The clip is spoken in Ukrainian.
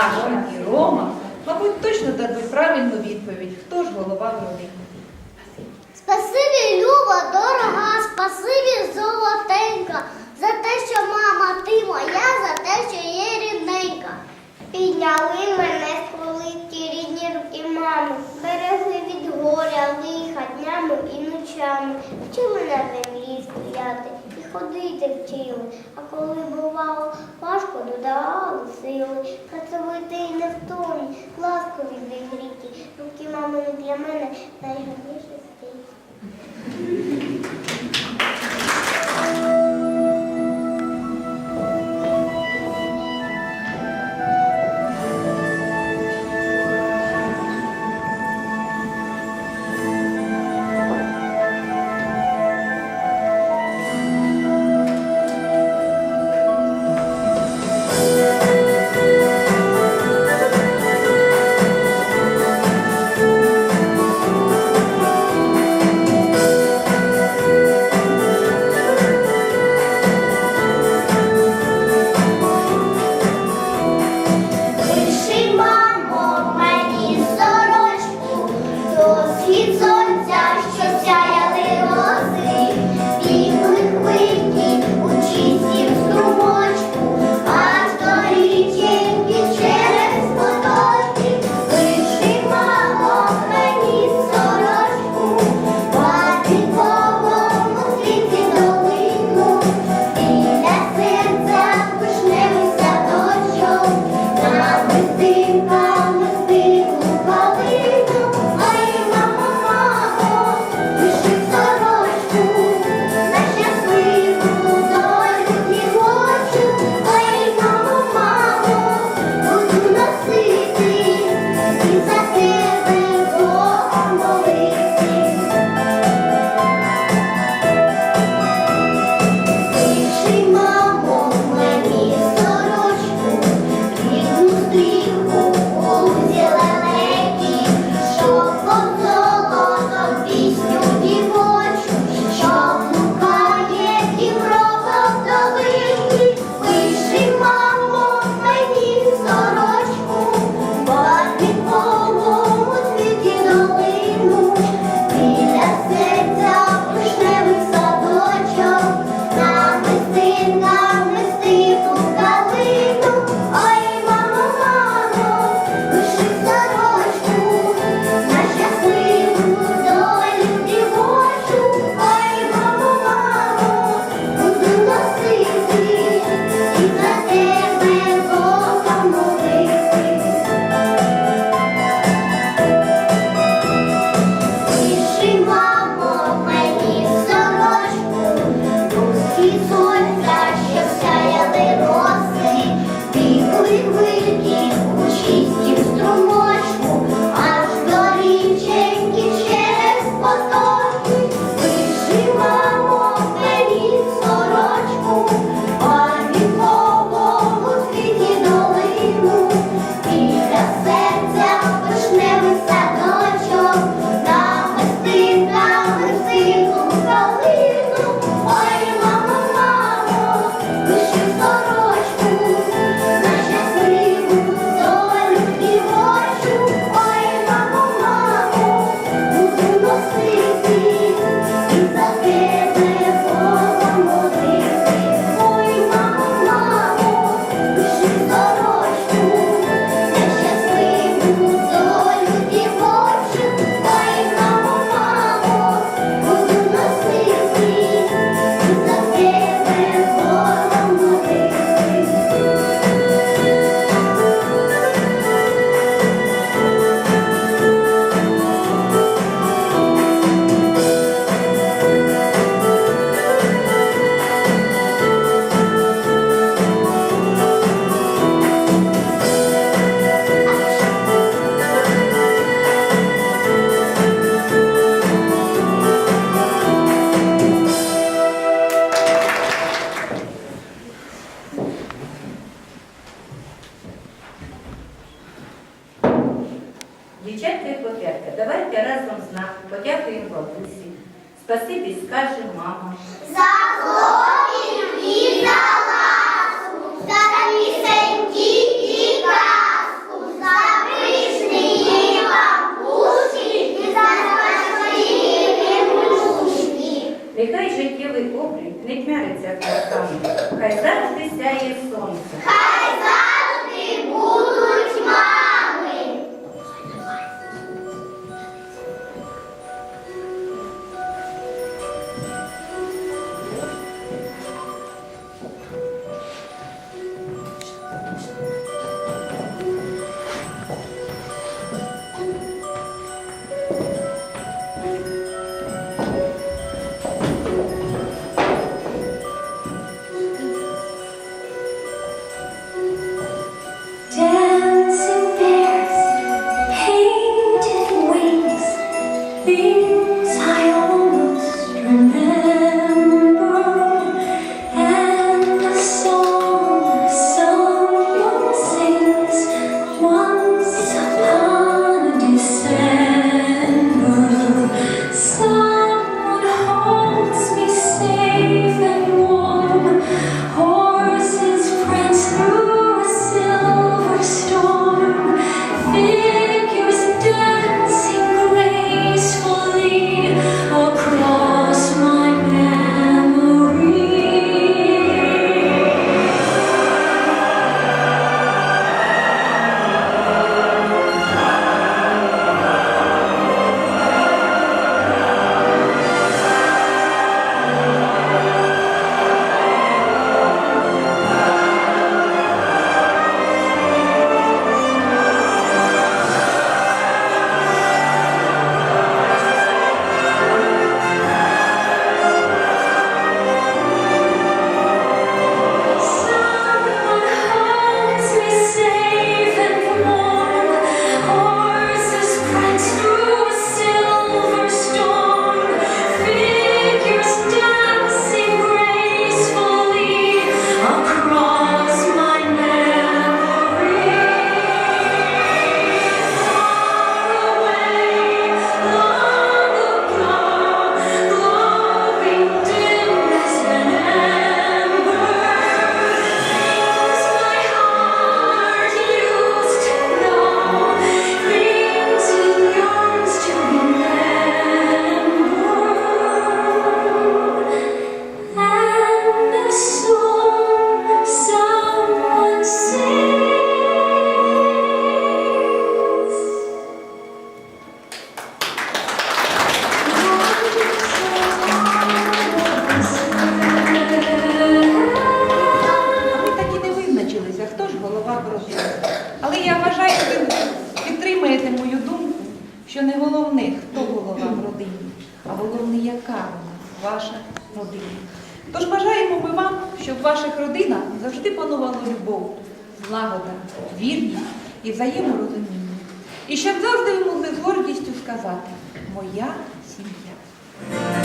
Антон і Рома, мабуть, точно дадуть правильну відповідь, хто ж голова родини. Спасибі, Люба, дорога, спасибі золотенька, за те, що мама ти моя, за те, що є рідненька. Підняли мене з ті рідні руки маму. берегли від горя, лиха днями і ночами. Вчили на землі стояти і ходити вчили, а коли долоні, красивий і не втомі, ласкові дві гріті, руки мамою для мене найгарніше стій. бабусі. Спасибі, скаже мама. За хлопів і за ласку, за пісеньки і казку, за пришні бабусі і за спасибі мушки. Нехай життєвий облік не тмяриться квартами, хай зараз Feel злагода, вірність і взаєморозуміння. І щоб завжди йому з гордістю сказати Моя сім'я.